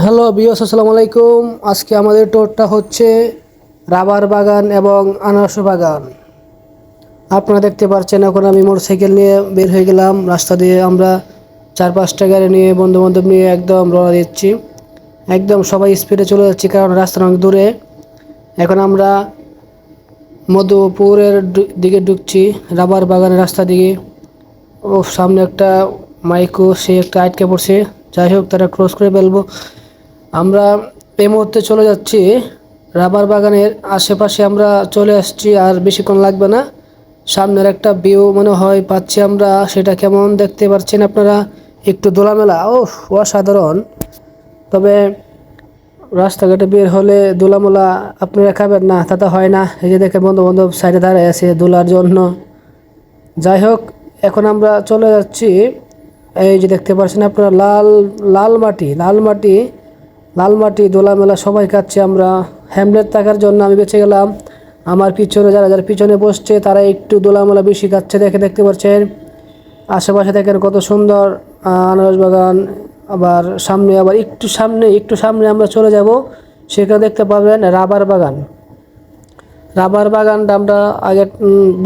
Hello বিয়স আসসালামু আলাইকুম। আজকে আমাদের টোরটা হচ্ছে রাবার বাগান এবং আনারস বাগান। আপনারা দেখতে পাচ্ছেন এখন আমি মোটরসাইকেল নিয়ে বের হয়ে গেলাম। রাস্তা দিয়ে আমরা চার পাঁচটা গাড়ি নিয়ে বন্ধু বান্ধব নিয়ে একদম রওনা দিচ্ছি। একদম সবাই স্পিডে চলে যাচ্ছি, কারণ রাস্তাটা অনেক দূরে। এখন আমরা মধুপুরের দিকে ঢুকছি, রাবার বাগানের রাস্তা দিকে ও সামনে একটা মাইকো, সে একটা আটকে পড়ছে। যাই হোক, তারা ক্রস করে ফেলব। আমরা এই মুহূর্তে চলে যাচ্ছি। রাবার বাগানের আশেপাশে আমরা চলে আসছি, আর বেশিক্ষণ লাগবে না। সামনের একটা ভিউ মনে হয় পাচ্ছি আমরা, সেটা কেমন দেখতে পাচ্ছেন আপনারা? একটু দোলামেলা ও অসাধারণ। তবে রাস্তাঘাটে বের হলে দোলামোলা আপনারা খাবেন না, তা তো হয় না। এই যে দেখে বন্ধু বান্ধব সাইডে দাঁড়ায় আছে দোলার জন্য। যাই হোক, এখন আমরা চলে যাচ্ছি। এই যে দেখতে পাচ্ছেন আপনারা, লাল লাল মাটি লাল মাটি লাল মাটি দোলা মেলা সবাই খাচ্ছে আমরা। হ্যামলেট থাকার জন্য আমি বেঁচে গেলাম। আমার পিছনে যারা যারা পিছনে বসছে, তারা একটু দোলামেলা বেশি খাচ্ছে দেখে, দেখতে পাচ্ছেন। আশেপাশে দেখেন কত সুন্দর আনারস বাগান। আবার সামনে, আবার একটু সামনে একটু সামনে আমরা চলে যাব। সেখানে দেখতে পাবেন রাবার বাগান। রাবার বাগানটা আমরা আগে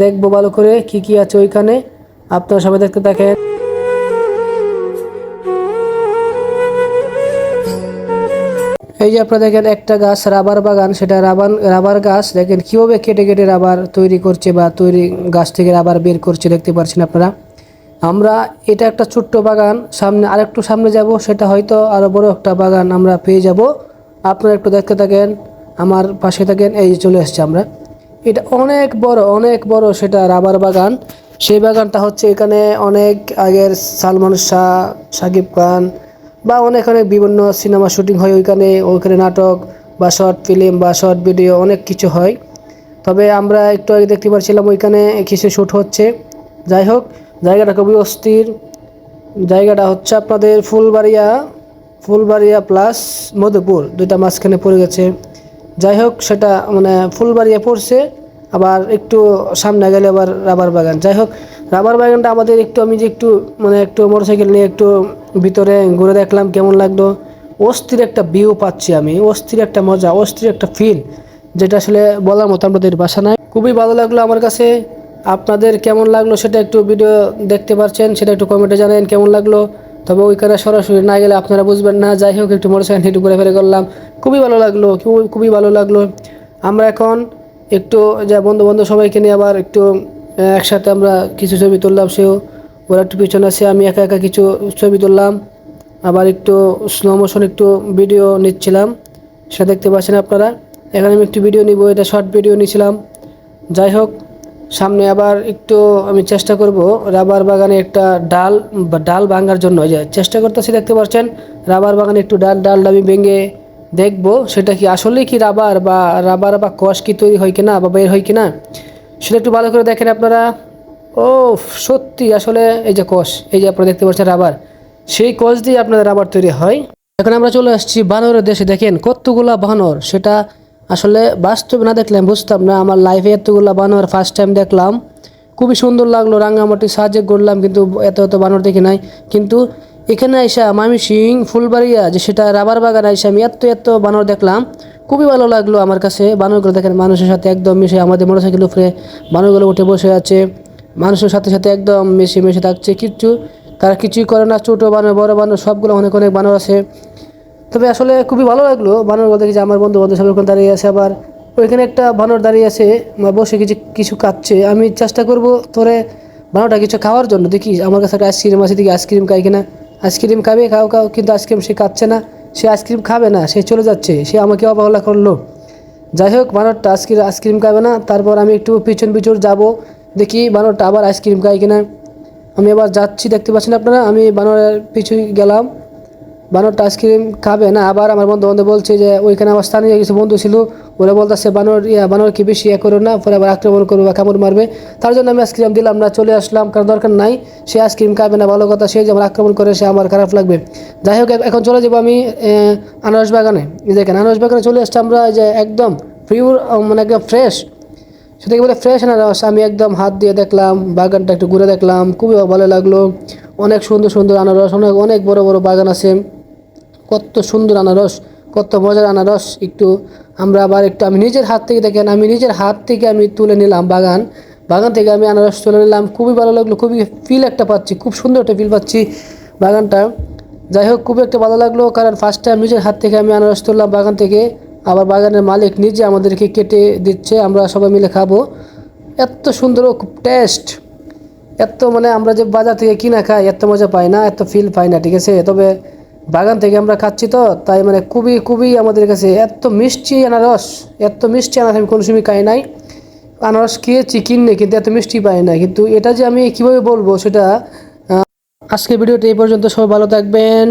দেখব ভালো করে কি কি আছে ওইখানে। আপনারা সবাই দেখতে থাকেন। এই যে আপনারা দেখেন একটা গাছ রাবার বাগান, সেটা রাবার রাবার গাছ, দেখেন কীভাবে কেটে কেটে রাবার তৈরি করছে বা তৈরি গাছ থেকে রাবার বের করছে দেখতে পাচ্ছেন আপনারা। আমরা এটা একটা ছোট্ট বাগান, সামনে আরেকটু সামনে যাব, সেটা হয়তো আরও বড় একটা বাগান আমরা পেয়ে যাব। আপনারা একটু দেখতে থাকেন, আমার পাশে থাকেন, এই চলে আসছে আমরা। এটা অনেক বড় অনেক বড় সেটা রাবার বাগান। সেই বাগানটা হচ্ছে এখানে অনেক আগের সালমান শাহ, সাকিব খান বা অনেক অনেক বিভিন্ন সিনেমা শুটিং হয় ওইখানে ওইখানে নাটক বা শর্ট ফিল্ম বা শর্ট ভিডিও অনেক কিছু হয়। তবে আমরা একটু আগে দেখতে পাচ্ছিলাম ওইখানে কিছু শ্যুট হচ্ছে। যাই হোক, জায়গাটা খুবই অস্থির। জায়গাটা হচ্ছে আপনাদের ফুলবাড়িয়া ফুলবাড়িয়া প্লাস মধুপুর, দুইটা মাঝখানে পড়ে গেছে। যাই হোক, সেটা মানে ফুলবাড়িয়া পড়ছে। আবার একটু সামনে গেলে আবার রাবার বাগান। যাই হোক রাবার বাগানটা আমাদের একটু আমি যে একটু মানে একটু মোটরসাইকেল নিয়ে একটু ভিতরে ঘুরে দেখলাম কেমন লাগল। অস্থির একটা ভিউ পাচ্ছি আমি, অস্থির একটা মজা, অস্থির একটা ফিল যেটা আসলে বলার মতো আমাদের বাসা নাই। খুবই ভালো লাগল আমার কাছে। আপনাদের কেমন লাগল সেটা একটু ভিডিও দেখতে পারছেন, সেটা একটু কমেন্টে জানেন কেমন লাগল। তবে ওইখানে সরাসরি না গেলে আপনারা বুঝবেন না। যাই হোক একটু মোটরসাইকেল একটু ঘুরে ফেরে করলাম। খুবই ভালো লাগল, খুবই খুবই ভালো লাগল। আমরা এখন একটু যা বন্ধু বান্ধব সবাইকে নিয়ে আবার একটু একসাথে আমরা কিছু ছবি তুললাম, সেও ওরা একটু পিছনে আছে, আমি একা একা কিছু ছবি তুললাম। আবার একটু স্লো মোশন একটু ভিডিও নিচ্ছিলাম, সেটা দেখতে পাচ্ছেন আপনারা। এখানে আমি একটু ভিডিও নিব, এটা শর্ট ভিডিও নিয়েছিলাম। যাই হোক, সামনে আবার একটু আমি চেষ্টা করব, রাবার বাগানে একটা ডাল ডাল ভাঙার জন্য চেষ্টা করতেছি দেখতে পাচ্ছেন, রাবার বাগানে একটু ডাল ডাল আমি ভেঙে দেখব, সেটা কি আসলেই কি রাবার বা রাবার বা কষ কি তৈরি হয় কিনা বা বের হয় কিনা? সেটা একটু ভালো করে দেখেন আপনারা। ও সত্যি আসলে এই যে কষ এই যে আপনারা দেখতে পাচ্ছেন রাবার, সেই কষ দিয়ে আপনাদের রাবার তৈরি হয়। এখন আমরা চলে আসছি বানরের দেশে, দেখেন কতগুলা বানর, সেটা আসলে বাস্তবে না দেখলাম, বুঝতাম না। আমার লাইফে এতগুলা বানর ফার্স্ট টাইম দেখলাম। খুবই সুন্দর লাগল রাঙ্গামাটি সাহায্য করলাম কিন্তু এত এত বানর দেখি নাই। কিন্তু এখানে আইসা মামি সিং ফুলবাড়িয়া, যে সেটা রাবার বাগান আইসা আমি এত এত বানর দেখলাম। খুবই ভালো লাগল আমার কাছে। বানরগুলো দেখেন, মানুষের সাথে একদম মিশে আমাদের মোটরসাইকেল উপরে বানরগুলো উঠে বসে আছে। মানুষের সাথে সাথে একদম মিশে মিশে থাকছে কিচ্ছু। তারা কিছুই করে না, ছোটো বানর, বড় বানর, সবগুলো অনেক অনেক বানর আছে। তবে আসলে খুবই ভালো লাগল বানর দেখি যে আমার বন্ধু বান্ধব সব ওখানে দাঁড়িয়ে আছে আবার। ওইখানে একটা বানর দাঁড়িয়ে আছে বসে কিছু কিছু কাচ্ছে আমি চেষ্টা করব তোরে বানরটা কিছু খাওয়ার জন্য। দেখি আমার কাছে একটা আইসক্রিম আছে, দেখি আইসক্রিম খাই কিনা। আইসক্রিম খাবে? খাও খাও, কিন্তু আইসক্রিম সে খাচ্ছে না। সে আইসক্রিম খাবে না, সে চলে যাচ্ছে, সে আমাকে অবহেলা করল। যাই হোক, বানরটা আইসক্রিম আইসক্রিম খাবে না। তারপর আমি একটু পিছন পিছন যাব, দেখি বানরটা আবার আইসক্রিম খাই কিনা। আমি আবার যাচ্ছি, দেখতে পাচ্ছেন আপনারা? আমি বানরের পিছু গেলাম। বানরটা আইসক্রিম খাবে, না? আবার আমার বন্ধু বান্ধব বলছে যে, ওইখানে আমার স্থানীয় কিছু বন্ধু ছিল, ওরা বলতেছে, বানর, ইয়া, বানর কি বেশি ইয়ে করো না, পরে আবার আক্রমণ করবে বা কামড় মারবে। তার জন্য আমি আইসক্রিম দিলাম না, চলে আসলাম, কারণ দরকার নাই, সে আইসক্রিম খাবে না, ভালো কথা, সে যেমন আক্রমণ করে, সে আমার খারাপ লাগবে। যাই হোক, এখন চলে যাব আমি আনারস বাগানে। দেখেন, আনারস বাগানে চলে আসছি আমরা যে একদম পিওর মানে একদম ফ্রেশ সেটাকে বলে ফ্রেশ আনারস, আমি একদম হাত দিয়ে দেখলাম, বাগানটা একটু ঘুরে দেখলাম, খুবই ভালো লাগল। অনেক সুন্দর সুন্দর আনারস, অনেক অনেক বড় বড় বাগান আছে। কত সুন্দর আনারস, কত মজার আনারস। একটু আমরা আবার একটু আমি নিজের হাত থেকে দেখেন, আমি নিজের হাত থেকে আমি তুলে নিলাম বাগান। বাগান থেকে আমি আনারস তুলে নিলাম। খুবই ভালো লাগল, খুবই ফিল একটা পাচ্ছি, খুব সুন্দর একটা ফিল পাচ্ছি বাগানটা। যাই হোক খুব একটা ভালো লাগল, কারণ ফার্স্ট টাইম নিজের হাত থেকে আমি আনারস তুললাম বাগান থেকে। আবার বাগানের মালিক নিজে আমাদেরকে কেটে দিচ্ছে, আমরা সবাই মিলে খাব। এত সুন্দর খুব টেস্ট এত মানে আমরা যে বাজার থেকে কিনা খাই, এত মজা পাই না, এত ফিল পাই না, ঠিক আছে? তবে বাগান থেকে আমরা খাচ্ছি তো, তাই মানে খুবই খুবই আমাদের কাছে এত মিষ্টি আনারস, এত মিষ্টি আনারস আমি কোনো সময় খাই নাই। আনারস খেয়েছি, কিনে, কিন্তু এত মিষ্টি পাই না কিন্তু এটা যে আমি কীভাবে বলব সেটা আজকে ভিডিওটা এই পর্যন্ত, সবাই ভালো থাকবেন।